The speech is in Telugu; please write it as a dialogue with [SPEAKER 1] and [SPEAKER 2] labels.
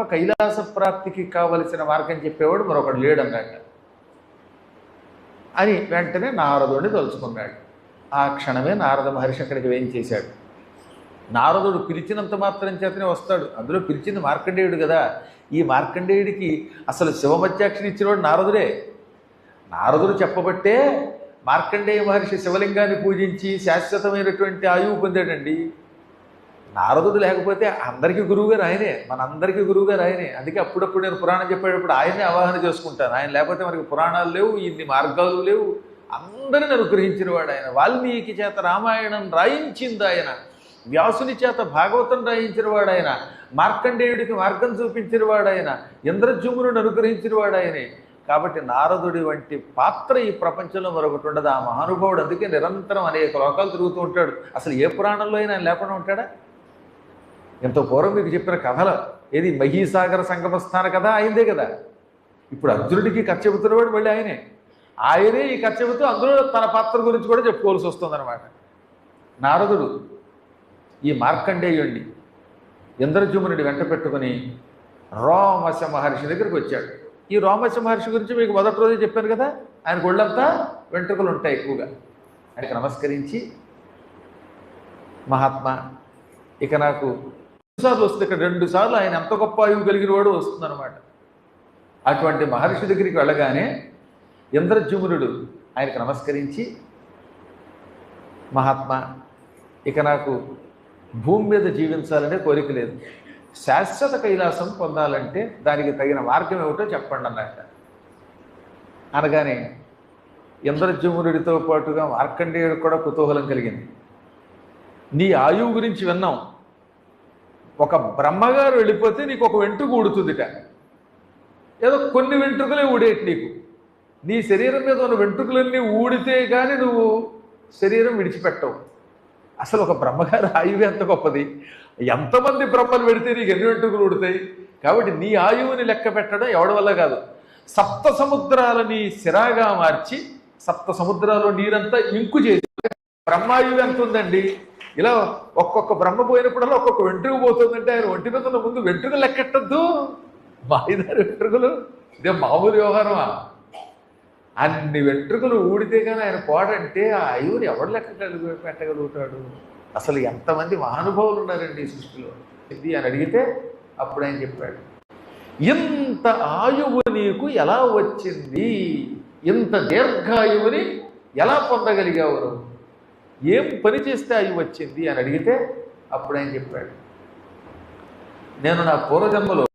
[SPEAKER 1] తప్ప కైలాస ప్రాప్తికి కావలసిన మార్గం చెప్పేవాడు మరొకడు లేడు అన్నట్ట అని వెంటనే నారదుడిని తలుచుకున్నాడు. ఆ క్షణమే నారద మహర్షి అక్కడికి వేయించేశాడు నారదుడు పిలిచినంత మాత్రం చేతనే వస్తాడు. అందులో పిలిచింది మార్కండేయుడు కదా. ఈ మార్కండేయుడికి అసలు శివమధ్యాక్షిని ఇచ్చినవాడు నారదుడే. నారదుడు చెప్పబట్టే మార్కండేయ మహర్షి శివలింగాన్ని పూజించి శాశ్వతమైనటువంటి ఆయువు పొందాడండి. నారదుడు లేకపోతే అందరికీ గురువుగారు ఆయనే. మనందరికీ గురువుగారు ఆయనే. అందుకే అప్పుడప్పుడు నేను పురాణం చెప్పేటప్పుడు ఆయనే అవగాహన చేసుకుంటాను. ఆయన లేకపోతే మనకి పురాణాలు లేవు ఇన్ని మార్గాలు లేవు. అందరిని అనుగ్రహించిన వాడు ఆయన. వాల్మీకి చేత రామాయణం రాయించింది ఆయన. వ్యాసుని చేత భాగవతం రాయించిన వాడు ఆయన. మార్కండేయుడికి మార్గం చూపించిన వాడు ఆయన. ఇంద్రజుమ్మునుడు అనుగ్రహించిన వాడు ఆయనే. కాబట్టి నారదుడి వంటి పాత్ర ఈ ప్రపంచంలో మరొకటి ఉండదు. ఆ మహానుభావుడు అందుకే నిరంతరం అనేక లోకాలు తిరుగుతూ ఉంటాడు. అసలు ఏ పురాణంలో అయినా ఆయన లేకుండా ఉంటాడా? ఎంతో పూర్వం మీకు చెప్పిన కథలు. ఏది మహీసాగర సంగమస్థాన కథ అయిందే కదా. ఇప్పుడు అర్జునుడికి కథ చెబుతున్నవాడు మళ్ళీ ఆయనే. ఆయనే ఈ కథ చెబుతూ అందులో తన పాత్ర గురించి కూడా చెప్పుకోవాల్సి వస్తుందన్నమాట. నారదుడు ఈ మార్కండేయుణ్ణి ఇంద్రజుమునుడి వెంట పెట్టుకుని రోమశ మహర్షి దగ్గరికి వచ్చాడు. ఈ రోమశ మహర్షి గురించి మీకు మొదటి రోజే చెప్పాను కదా ఆయన గుళ్ళంతా వెంట్రుకలు ఉంటాయి ఎక్కువగా. ఆయనకు నమస్కరించి మహాత్మా ఇక నాకు సార్లు వస్తుంది ఇక్కడ రెండు సార్లు ఆయన ఎంత గొప్ప ఆయువు కలిగిన వాడు వస్తుందన్నమాట. అటువంటి మహర్షి దగ్గరికి వెళ్ళగానే ఇంద్రజుమునుడు ఆయనకు నమస్కరించి మహాత్మా ఇక నాకు భూమి మీద జీవించాలనే కోరిక లేదు. శాశ్వత కైలాసం పొందాలంటే దానికి తగిన మార్గం ఏమిటో చెప్పండి అన్నట్ట అనగానే ఇంద్రజుమునుడితో పాటుగా మార్కండేయుడు కూడా కుతూహలం కలిగింది. నీ ఆయువు గురించి విన్నాం. ఒక బ్రహ్మగారు వెళ్ళిపోతే నీకు ఒక వెంట్రుక ఊడుతుందిట. ఏదో కొన్ని వెంట్రుకలే ఊడేటి నీకు. నీ శరీరం మీద ఉన్న వెంట్రుకలన్నీ ఊడితే కానీ నువ్వు శరీరం విడిచిపెట్టవు. అసలు ఒక బ్రహ్మగారి ఆయువు ఎంత గొప్పది? ఎంతమంది బ్రహ్మలు పెడితే నీకు ఎన్ని వెంట్రుకలు ఊడుతాయి? కాబట్టి నీ ఆయువుని లెక్క పెట్టడం ఎవడి వల్ల కాదు. సప్త సముద్రాలని సిరాగా మార్చి సప్త సముద్రాల్లో నీరంతా ఇంకు చేసి బ్రహ్మాయువు ఎంత ఉందండి? ఇలా ఒక్కొక్క బ్రహ్మ పోయినప్పుడల్లా ఒక్కొక్క వెంట్రుక పోతుందంటే ఆయన ఒంటి మీద ముందు వెంట్రుకు లెక్కెట్టద్దు. మాయిదారి వెంట్రుకలు? ఇదే మామూలు వ్యవహారమా? అన్ని వెంట్రుకలు ఊడితే కానీ ఆయన పోడంటే ఆ ఆయువుని ఎవడు లెక్క పెట్టగలుగుతాడు? అసలు ఎంతమంది మహానుభావులు ఉన్నారండి ఈ సృష్టిలో? ఇది అని అడిగితే అప్పుడు ఆయన చెప్పాడు ఇంత ఆయువు నీకు ఎలా వచ్చింది? ఇంత దీర్ఘాయువుని ఎలా పొందగలిగావు నువ్వు? ఏం పని చేస్తే అవి వచ్చింది అని అడిగితే అప్పుడు ఆయన చెప్పాడు నేను నా పూర్వజన్మలో